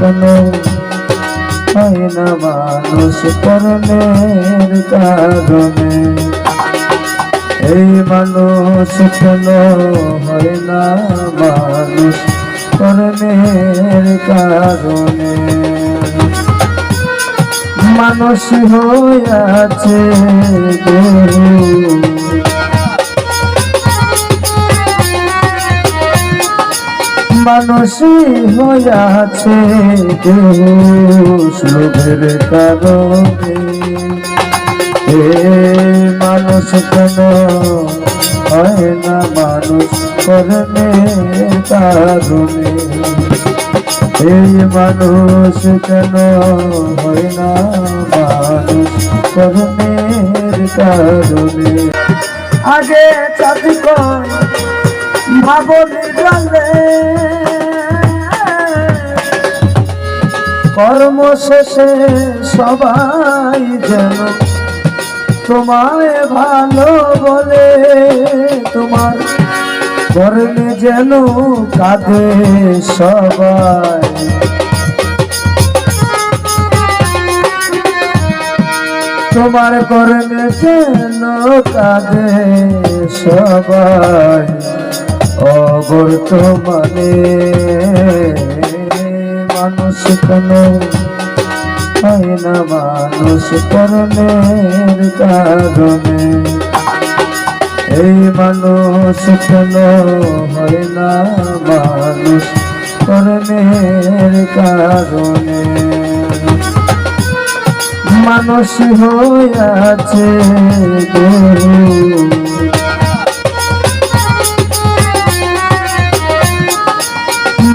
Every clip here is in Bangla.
কেন হয় না মানুষ কর্মের কারণে। এই মানুষ কেন হয় না মানুষ কর্মের কারণে? মানুষ হইয়াছে গরু মানুষই হইয়াছে লোভের কারণে। এ মানুষ কেন হয় না মানুষ কর্মের কারণে? এই মানুষ কেন হয় না মানুষ কর্মের কারণে? আগে চাঁদি ভাবনি জলে কর্ম শেষে সবাই যেন তোমায় ভালো বলে, তোমার কর্মে যেন কাঁদে সবাই। তোমার কর্মে যেন কাঁদে সবাই অবর্তমানে মানুষ হয় না মানুষ কর্মের কারণে। এই মানুষ কেন হয় না মানুষ কর্মের কারণে। মানুষ হইয়াছে গরু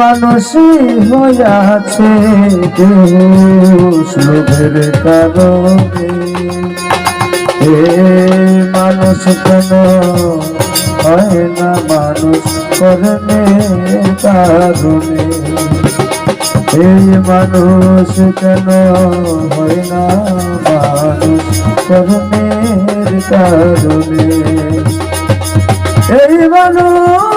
মানুষই হইয়াছে লোভের কারণে। এ মানুষ কেন হয় না মানুষ কর্মের কারণে? এই মানুষ কেন হয় না মানুষ কর্মের কারণে? এই মানুষ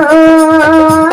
মানুষ